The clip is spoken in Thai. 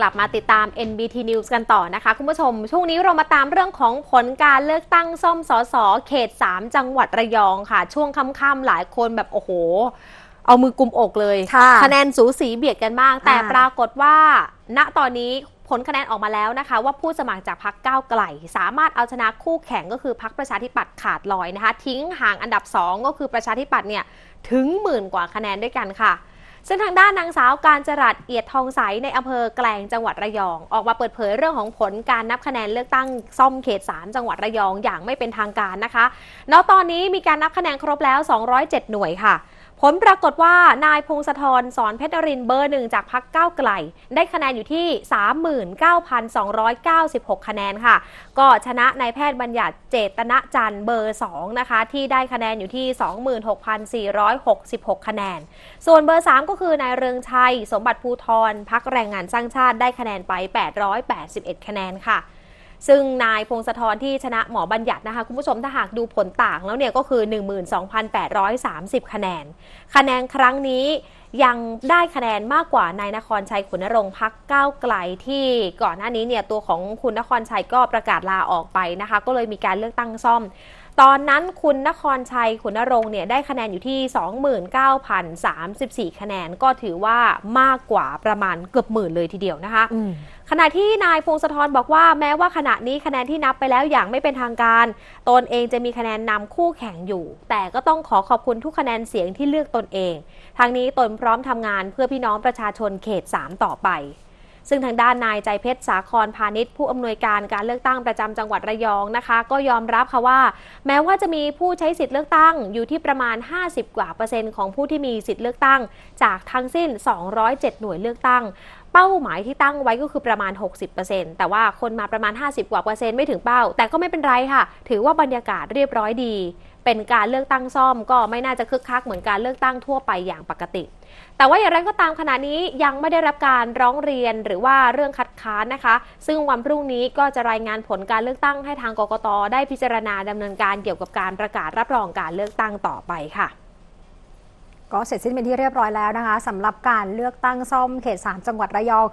กลับมาติดตาม NBT News กันต่อนะคะ คุณผู้ชม ช่วงนี้เรามาตามเรื่องของผลการเลือกตั้งซ่อมสสเขต 3 จังหวัดระยองค่ะ ช่วงค่ำๆหลายคนแบบโอ้โห เอามือกุมอกเลยค่ะคะแนนสูสีเบียดกันมาก แต่อ่าปรากฏว่า ณตอนนี้ผลคะแนนออกมาแล้วนะคะ ว่าผู้สมัครจากพรรคก้าวไกล สามารถเอาชนะคู่แข่งก็คือพรรคประชาธิปัตย์ขาดลอยนะคะ ทิ้งห่างอันดับ 2 ก็คือประชาธิปัตย์เนี่ยถึงหมื่นกว่าคะแนนด้วยกันค่ะ ซึ่งทางด้านนางสาวการจรัสเอียดทองใสในอำเภอแกลงจังหวัดระยอง ออกมาเปิดเผยเรื่องของผลการนับคะแนนเลือกตั้งซ่อมเขต3จังหวัดระยองอย่างไม่เป็นทางการนะคะณตอนนี้มีการนับคะแนนครบแล้ว 207 หน่วยค่ะ ผลปรากฏว่านายพงศธรสอนเพชรนรินเบอร์หนึ่งจากพักก้าวไกล ได้คะแนนอยู่ที่ 39,296 คะแนนค่ะ ก็ชนะนายแพทย์บัญญัติเจตนะจันทร์เบอร์ 2 นะคะ ที่ได้คะแนนอยู่ที่ 26,466 คะแนน ส่วนเบอร์ 3 ก็คือนายเรืองชัย สมบัติภูทรพักแรงงานสร้างชาติได้คะแนนไป 881 คะแนนค่ะ ซึ่งนายพงศธรที่ชนะหมอบัญญัตินะคะคุณผู้ชมถ้าหากดูผลต่างแล้วเนี่ยก็คือ 12,830 คะแนน คะแนนครั้งนี้ยังได้คะแนนมากกว่านายนครชัยขุนรงค์พักก้าวไกลที่ก่อนหน้านี้เนี่ยตัวของคุณนครชัยก็ประกาศลาออกไปนะคะ ก็เลยมีการเลือกตั้งซ่อม ตอนนั้นคุณนครชัยขุนนรงค์เนี่ยได้คะแนนอยู่ที่ 29,034 คะแนนก็ถือว่ามากกว่าประมาณเกือบหมื่นเลยทีเดียวนะคะอืมขณะที่นายพงศธรบอกว่าแม้ว่าขณะนี้คะแนนที่นับไปแล้วอย่างไม่เป็นทางการ ตนเองจะมีคะแนนนำคู่แข่งอยู่ แต่ก็ต้องขอขอบคุณทุกคะแนนเสียงที่เลือกตนเอง ทางนี้ตนพร้อมทำงานเพื่อพี่น้องประชาชนเขต 3 ต่อไป ซึ่งทางด้านนายใจเพชรสาครพาณิชย์ผู้อำนวยการการเลือกตั้งประจำจังหวัดระยองนะคะ ก็ยอมรับค่ะว่า แม้ว่าจะมีผู้ใช้สิทธิ์เลือกตั้งอยู่ที่ประมาณ 50 กว่าเปอร์เซ็นต์ของผู้ที่มีสิทธิ์เลือกตั้ง จากทั้งสิ้น 207 หน่วยเลือกตั้งเป้าหมายที่ตั้งไว้ก็คือประมาณ 60%แต่ว่าคนมาประมาณ 50 กว่าเปอร์เซ็นต์ไม่ถึงเป้า แต่ก็ไม่เป็นไรค่ะ ถือว่าบรรยากาศเรียบร้อยดี เป็นการเลือกตั้งซ่อมก็ไม่น่าจะคึกคักเหมือนการเลือกตั้งทั่วไปอย่างปกติ แต่ว่าอย่างไรก็ตามขณะนี้ยังไม่ได้รับการร้องเรียนหรือว่าเรื่องคัดค้านนะคะ ซึ่งวันพรุ่งนี้ก็จะรายงานผลการเลือกตั้งให้ทางกกตได้พิจารณาดำเนินการเกี่ยวกับการประกาศรับรองการเลือกตั้งต่อไปค่ะก็เสร็จสิ้นเป็นที่เรียบร้อยแล้วนะคะสำหรับการเลือกตั้งซ่อมเขต 3 จังหวัดระยอง